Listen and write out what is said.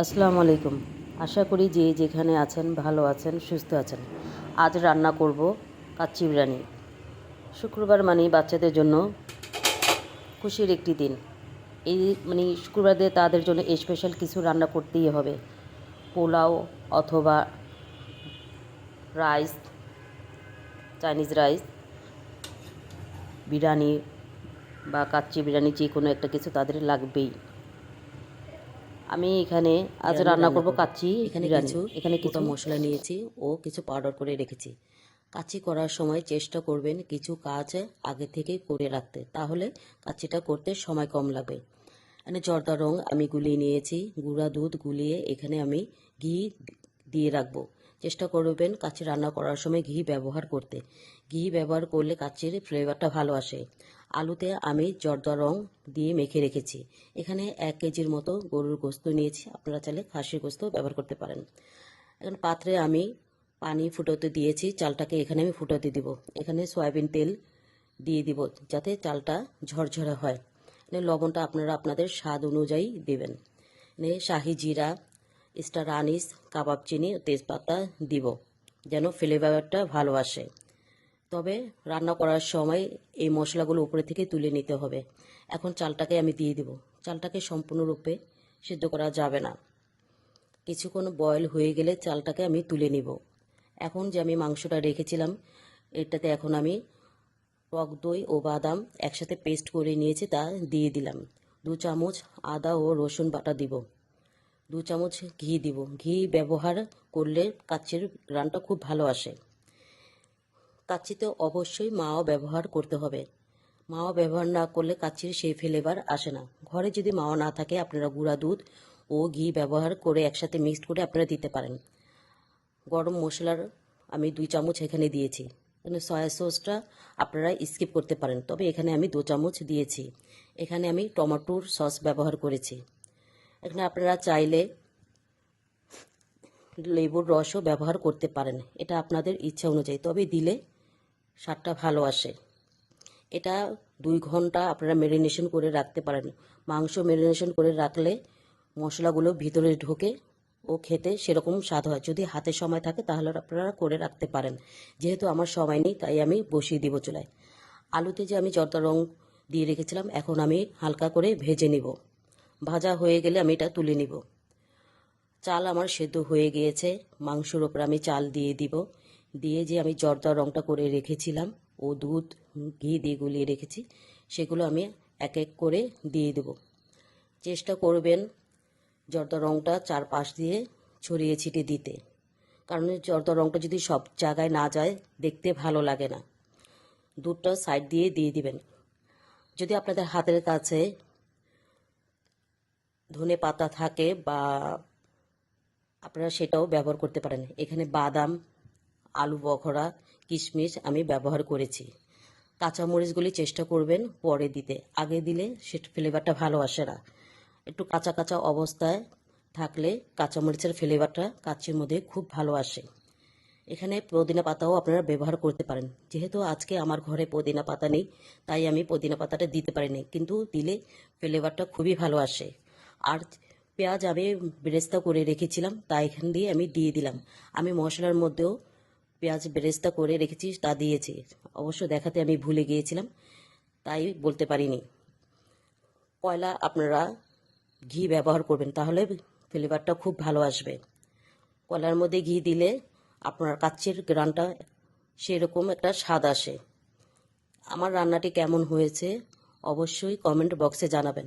আসসালামু আলাইকুম। আশা করি যে যেখানে আছেন, ভালো আছেন, সুস্থ আছেন। আজ রান্না করব কাচ্চি বিরিয়ানি। শুক্রবার মানে বাচ্চাদের জন্য খুশির একটি দিন। এই মানে শুক্রবার তাদের জন্য স্পেশাল কিছু রান্না করতেই হবে। পোলাও অথবা রাইস চাইনিজ রাইস বিরিয়ানি বা কাচ্চি বিরিয়ানি যে কোনো একটা কিছু তাদের লাগবেই। আমি এখানে আজ রান্না করব। কাচ্চি এখানে কিছু এখানে কিছু মশলা নিয়েছি ও কিছু পাউডার করে রেখেছি। কাচ্চি করার সময় চেষ্টা করবেন কিছু কাজ আগে থেকে করে রাখতে। তাহলে কাচ্চিটা করতে সময় কম লাগবে। এখানে জর্দা রং আমি গুলিয়ে নিয়েছি। গুঁড়া দুধ গুলিয়ে এখানে আমি ঘি দিয়ে রাখব। চেষ্টা করবেন কাছে রান্না করার সময় ঘি ব্যবহার করতে। ঘি ব্যবহার করলে কাচ্চির ফ্লেভারটা ভালো আসে। আলুতে আমি জর্দা রং দিয়ে মেখে রেখেছি। এখানে এক কেজির মতো গরুর গোস্ত নিয়েছি। আপনারা চাইলে খাসির গোস্ত ব্যবহার করতে পারেন। এখন পাত্রে আমি পানি ফুটোতে দিয়েছি। চালটাকে এখানে আমি ফুটোতে দিব। এখানে সয়াবিন তেল দিয়ে দিব যাতে চালটা ঝরঝরে হয়। লবণটা আপনারা আপনাদের স্বাদ অনুযায়ী দেবেন। শাহি জিরা স্টার আনিস, কাবাব চিনি তেজপাতা দিব, যেন ফ্লেভারটা ভালো আসে। তবে রান্না করার সময় এই মশলাগুলো উপরে থেকে তুলে নিতে হবে। এখন চালটাকে আমি দিয়ে দিব। চালটাকে সম্পূর্ণরূপে সিদ্ধ করা যাবে না। কিছুক্ষণ বয়েল হয়ে গেলে চালটাকে আমি তুলে নিব। এখন যে আমি মাংসটা রেখেছিলাম, এটাতে এখন আমি টক দই ও বাদাম একসাথে পেস্ট করে নিয়েছি, তা দিয়ে দিলাম। দু চামচ আদা ও রসুন বাটা দিব। দু চামচ ঘি দিব। ঘি ব্যবহার করলে কাচ্চির রানটা খুব ভালো আসে। কাচ্চিতে অবশ্যই মাও ব্যবহার করতে হবে। মাও ব্যবহার না করলে কাচ্চির সেই ফ্লেভার আসে না। ঘরে যদি মাও না থাকে, আপনারা গুঁড়া দুধ ও ঘি ব্যবহার করে একসাথে মিক্সড করে আপনারা দিতে পারেন। গরম মশলার আমি দুই চামচ এখানে দিয়েছি। এখানে সয়া সসটা আপনারা স্কিপ করতে পারেন। তবে এখানে আমি দু চামচ দিয়েছি। এখানে আমি টমেটোর সস ব্যবহার করেছি। এখানে আপনারা চাইলে লেবুর রসও ব্যবহার করতে পারেন। এটা আপনাদের ইচ্ছা অনুযায়ী। তবে দিলে স্বাদটা ভালো আসে। এটা দুই ঘণ্টা আপনারা মেরিনেশন করে রাখতে পারেন। মাংস মেরিনেশন করে রাখলে মশলাগুলো ভিতরে ঢোকে ও খেতে সেরকম স্বাদ হয়। যদি হাতে সময় থাকে তাহলে আপনারা করে রাখতে পারেন। যেহেতু আমার সময় নেই, তাই আমি বসিয়ে দিব চুলায়। আলুতে যে আমি জর্দা রং দিয়ে রেখেছিলাম, এখন আমি হালকা করে ভেজে নিব। ভাজা হয়ে গেলে আমি এটা তুলে নিব। চাল আমার সেদ্ধ হয়ে গিয়েছে। মাংসর ওপর আমি চাল দিয়ে দিব। দিয়ে যে আমি জর্দা রংটা করে রেখেছিলাম, ও দুধ, ঘি দিয়ে গুলিয়ে রেখেছি, সেগুলো আমি এক এক করে দিয়ে দেব। চেষ্টা করবেন জর্দা রংটা চারপাশ দিয়ে ছড়িয়ে ছিটিয়ে দিতে। কারণ জর্দা রংটা যদি সব জায়গায় না যায়, দেখতে ভালো লাগে না। দুধটা সাইড দিয়ে দিয়ে দিবেন। যদি আপনাদের হাতের কাছে ধনে পাতা থাকে বা আপনারা সেটাও ব্যবহার করতে পারেন। এখানে বাদাম, আলু বখরা, কিশমিশ আমি ব্যবহার করেছি। কাঁচামরিচগুলি চেষ্টা করবেন পরে দিতে। আগে দিলে সে ফ্লেভারটা ভালো আসে না। একটু কাঁচা কাঁচা অবস্থায় থাকলে কাঁচামরিচের ফ্লেভারটা কাচ্চির মধ্যে খুব ভালো আসে। এখানে পুদিনা পাতাও আপনারা ব্যবহার করতে পারেন। যেহেতু আজকে আমার ঘরে পুদিনা পাতা নেই, তাই আমি পুদিনা পাতাটা দিতে পারিনি। কিন্তু দিলে ফ্লেভারটা খুবই ভালো আসে। আর পেঁয়াজ আমি বেরেস্তা করে রেখেছিলাম, তা এখান দিয়ে আমি দিয়ে দিলাম। আমি মশলার মধ্যেও পেঁয়াজ বেরেস্তা করে রেখেছি, তা দিয়েছি। অবশ্য দেখাতে আমি ভুলে গিয়েছিলাম, তাই বলতে পারিনি। কয়লা আপনারা ঘি ব্যবহার করবেন, তাহলে ফ্লেভারটা খুব ভালো আসবে। কয়লার মধ্যে ঘি দিলে আপনার কাচ্চির গ্রানটা সেরকম একটা স্বাদ আসে। আমার রান্নাটি কেমন হয়েছে অবশ্যই কমেন্ট বক্সে জানাবেন।